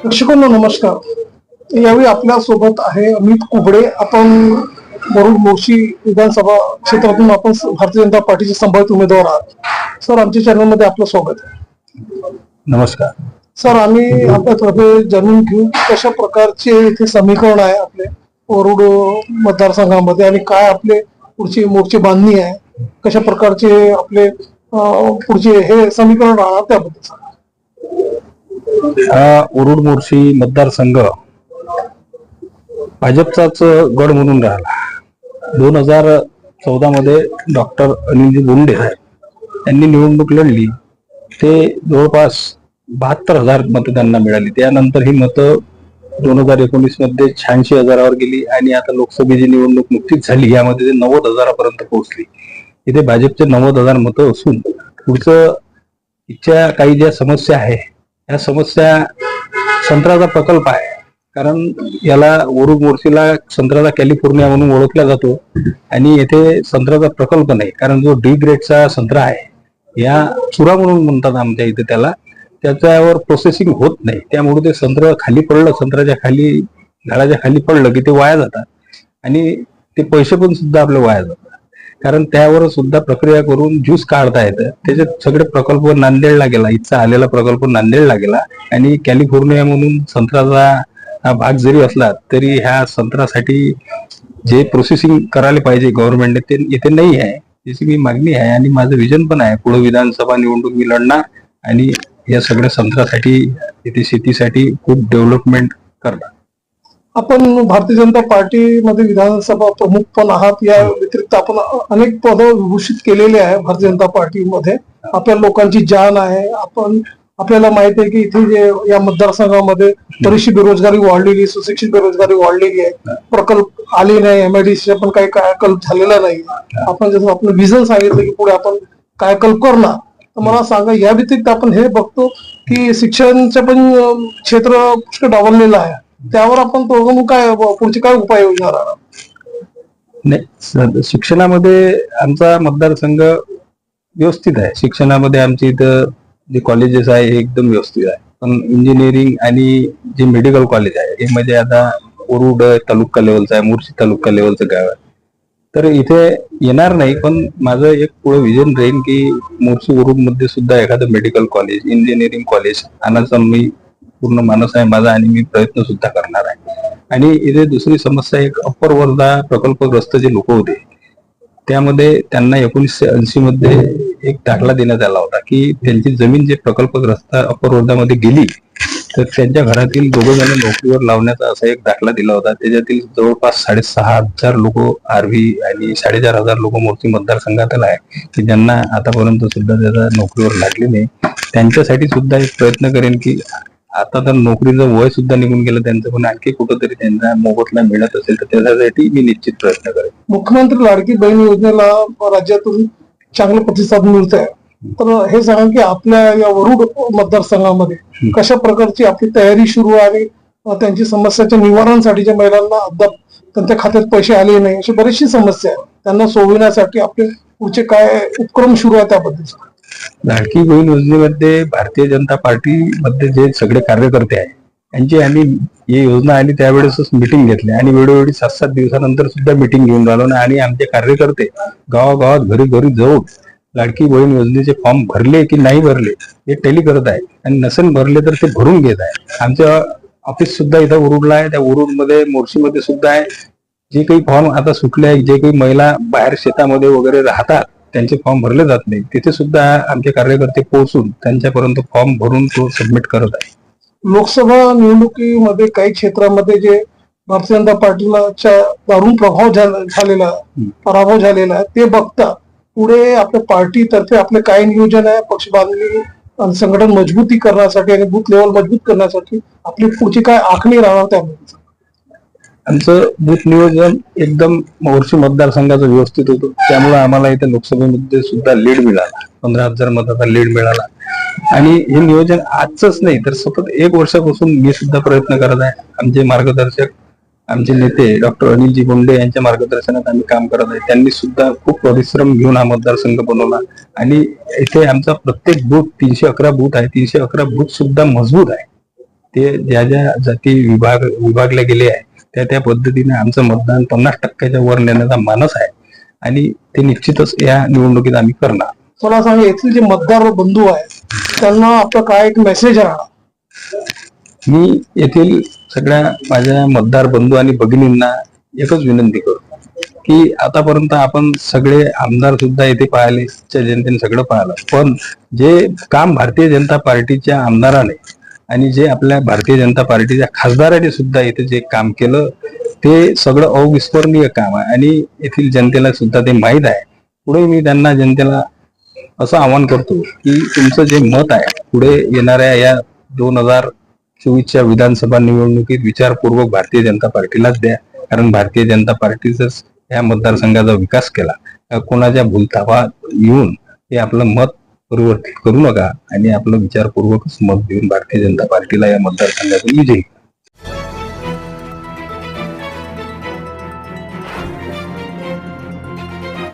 प्रेक्षकांना नमस्कार. यावेळी आपल्यासोबत आहे अमित कुबडे. आपण वरुड मोर्शी विधानसभा क्षेत्रातून आपण भारतीय जनता पार्टीचे संभावित उमेदवार आहात. सर आमच्या चॅनलमध्ये आपलं स्वागत आहे. नमस्कार. सर आम्ही आपल्यातर्फे जाणून घेऊ की कशा प्रकारचे इथे समीकरण आहे आपले वरुड मतदारसंघामध्ये आणि काय आपले पुढची मोर्चे बांधणी आहे. कशा प्रकारचे आपले पुढचे हे समीकरण राहणार त्याबद्दल सांगा. हा उरुड मोर्शी मतदारसंघ भाजपचाच गड म्हणून राहिला. दोन हजार चौदा मध्ये डॉक्टर अनिलजी बोंडे यांनी निवडणूक लढली. ते जवळपास बहात्तर हजार मतं त्यांना मिळाली. त्यानंतर ही मतं दोन हजार एकोणीसमध्ये शहाऐंशी हजारावर गेली आणि आता लोकसभेची निवडणूक नुकतीच झाली यामध्ये ते नव्वद हजारापर्यंत पोहोचली. इथे भाजपचे नव्वद हजार मतं असून पुढचं इथच्या काही ज्या समस्या आहे या समस्या संत्र्याचा प्रकल्प आहे. कारण याला वरुड मोर्शीला संत्र्याचा कॅलिफोर्निया म्हणून ओळखला जातो आणि येथे संत्र्याचा प्रकल्प नाही. कारण जो डी ग्रेडचा संत्रा आहे या चुरा म्हणून म्हणतात आमच्या इथे त्याला त्याच्यावर प्रोसेसिंग होत नाही. त्यामुळे ते संत्र खाली पडलं संत्र्याच्या खाली झाडाच्या खाली पडलं की ते वाया जातात. आणि ते पैसे पण सुद्धा आपले वाया जातात. कारण त्यावर सुद्धा प्रक्रिया करून ज्यूस काढता येतं. त्याच्यात सगळे प्रकल्प नांदेडला गेला. इथचा आलेला प्रकल्प नांदेडला गेला. आणि कॅलिफोर्निया म्हणून संत्र्याचा हा भाग जरी असला तरी ह्या संत्र्यासाठी जे प्रोसेसिंग करायला पाहिजे गव्हर्नमेंटने ते इथे नाही आहे. त्याची मी मागणी आहे आणि माझं विजन पण आहे. पुढे विधानसभा निवडणूक मी लढणार आणि या सगळ्या संत्र्यासाठी इथे शेतीसाठी खूप डेव्हलपमेंट करणार. आपण भारतीय जनता पार्टीमध्ये विधानसभा प्रमुख पण आहात. या व्यतिरिक्त आपण अनेक पद विभूषित केलेले आहे भारतीय जनता पार्टीमध्ये. आपल्या लोकांची जान आहे. आपण आपल्याला माहिती आहे की इथे जे या मतदारसंघामध्ये बरीचशी बेरोजगारी वाढलेली सुशिक्षित बेरोजगारी वाढलेली आहे. प्रकल्प आले नाही एमआयडीसी पण काही कायाकल्प झालेला नाही. आपण जसं आपलं विजन सांगितलं की पुढे आपण कायाकल्प करणार. तर मला सांगा या व्यतिरिक्त आपण हे बघतो की शिक्षणचं पण क्षेत्र पुष्कळ डावललेलं आहे. त्यावर आपण तो काय पुढची काय उपाययोजना राहणार? नाही शिक्षणामध्ये आमचा मतदारसंघ व्यवस्थित आहे. शिक्षणामध्ये आमच्या इथं जे कॉलेजेस आहे हे एकदम व्यवस्थित आहे. पण इंजिनिअरिंग आणि जे मेडिकल कॉलेज आहे हे म्हणजे आता ओरुड तालुका लेवलचं आहे मुर्शी तालुका लेवलचं गाव आहे. तर इथे येणार नाही पण माझं एक पुढे विजन राहील की मोर्शी ओरुडमध्ये सुद्धा एखादं मेडिकल कॉलेज इंजिनिअरिंग कॉलेज आणायचा मी पूर्ण मानस आहे माझा आणि मी प्रयत्न सुद्धा करणार आहे. आणि इथे दुसरी समस्या एक अप्पर वर्धा प्रकल्पग्रस्त जे लोक होते त्यामध्ये त्यांना एकोणीसशे ऐंशी मध्ये एक दाखला देण्यात आला होता की त्यांची जमीन जे प्रकल्पग्रस्त अप्पर वर्धामध्ये गेली तर त्यांच्या घरातील दोघं जण नोकरीवर लावण्याचा असा एक दाखला दिला होता. त्याच्यातील जवळपास साडेसहा हजार लोक आरवी आणि साडेचार हजार लोक मूर्ती मतदारसंघातील आहे की ज्यांना आतापर्यंत सुद्धा त्याचा नोकरीवर लागले नाही. त्यांच्यासाठी सुद्धा एक प्रयत्न करेन की आता तर नोकरीचं वय सुद्धा निघून गेलं त्यांचं पण आणखी कुठंतरी त्यांचा मोबदला मिळत असेल तर त्याच्यासाठी मी निश्चित प्रयत्न करेन. मुख्यमंत्री लाडकी बहीण योजनेला राज्यातून चांगलं प्रतिसाद मिळत आहे तर हे सांगा की आपल्या या वरुड मतदारसंघामध्ये कशा प्रकारची आपली तयारी सुरू आहे? आणि त्यांची समस्याच्या निवारणासाठी ज्या महिलांना अद्याप त्यांच्या खात्यात पैसे आले नाही. अशी बरीचशी समस्या आहे. त्यांना सोडविण्यासाठी आपले पुढचे काय उपक्रम सुरू आहे त्याबद्दल. लाडकी बहीण योजनेमध्ये भारतीय जनता पार्टी मध्ये जे सगळे कार्यकर्ते आहेत यांची आम्ही ही योजना आली त्यावेळेसच मिटिंग घेतली आणि वेळोवेळी सात सात दिवसानंतर सुद्धा मिटिंग घेऊन राहिलो ना आणि आमचे कार्यकर्ते गावागावात घरी घरी जाऊन लाडकी बहीण योजनेचे फॉर्म भरले की नाही भरले हे टेली करत आहे आणि नसेल भरले तर ते भरून घेत आहे आमचं ऑफिस सुद्धा इथं उरुडला आहे त्या उरुडमध्ये मोर्शीमध्ये सुद्धा आहे. जे काही फॉर्म आता सुटले आहे जे काही महिला बाहेर शेतामध्ये वगैरे राहतात त्यांचे फॉर्म भरले जात नाही. तिथे सुद्धा आमचे कार्यकर्ते पोहोचून त्यांच्यापर्यंत फॉर्म भरून तो सबमिट करत आहे. लोकसभा निवडणुकीमध्ये काही क्षेत्रामध्ये जे भारतीय जनता पार्टीला दारुण प्रभाव झाला- झालेला पराभव झालेला आहे ते बघता पुढे आपल्या पार्टीतर्फे आपले काय नियोजन आहे पक्ष बांधणी आणि संघटन मजबूती करण्यासाठी आणि बूथ लेवल मजबूत करण्यासाठी आपली पुढची काय आखणी राहणार त्यामध्ये? आमचं बूथ नियोजन एकदम मोर्शी मतदारसंघाचं व्यवस्थित होतं. त्यामुळे आम्हाला इथे लोकसभेमध्ये सुद्धा लीड मिळाला. पंधरा हजार मताचा लीड मिळाला. आणि हे नियोजन आजच नाही तर सतत एक वर्षापासून मी सुद्धा प्रयत्न करत आहे. आमचे मार्गदर्शक आमचे नेते डॉक्टर अनिलजी बोंडे यांच्या मार्गदर्शनात आम्ही काम करत आहे. त्यांनी सुद्धा खूप परिश्रम घेऊन हा मतदारसंघ बनवला. आणि इथे आमचा प्रत्येक बूथ तीनशे अकरा बूथ आहे. तीनशे अकरा बूथ सुद्धा मजबूत आहे. ते ज्या ज्या जाती विभाग विभागले गेले आहे त्या त्या पद्धतीने आमचं मतदान पन्नास टक्क्याच्या वर नेण्याचा मानस आहे. आणि ते निश्चितच या निवडणुकीत आम्ही करणार. मला सांगा येथील जे मतदार बंधू आहेत त्यांना आपलं काय एक मेसेज राहणार मी येथील सगळ्या माझ्या मतदार बंधू आणि भगिनींना एकच विनंती करतो की आतापर्यंत आपण सगळे आमदार सुद्धा येथे पाहिले जनतेने सगळं पाहिलं. पण जे काम भारतीय जनता पार्टीच्या आमदाराने आणि जे आपल्या भारतीय जनता पार्टीच्या खासदाराने सुद्धा इथे जे काम केलं ते सगळं अविस्मरणीय काम आहे. आणि येथील जनतेला सुद्धा ते माहीत आहे. पुढे मी त्यांना जनतेला असं आवाहन करतो की तुमचं जे मत आहे पुढे येणाऱ्या या दोन हजार चोवीसच्या विधानसभा निवडणुकीत विचारपूर्वक भारतीय जनता पार्टीलाच द्या. कारण भारतीय जनता पार्टीच या मतदारसंघाचा विकास केला. कोणाच्या भूलथावा येऊन हे आपलं मत परिवर्तित करू नका आणि आपलं विचारपूर्वकच मत देऊन भारतीय जनता पार्टीला या मतदारसंघातून विजयी करा.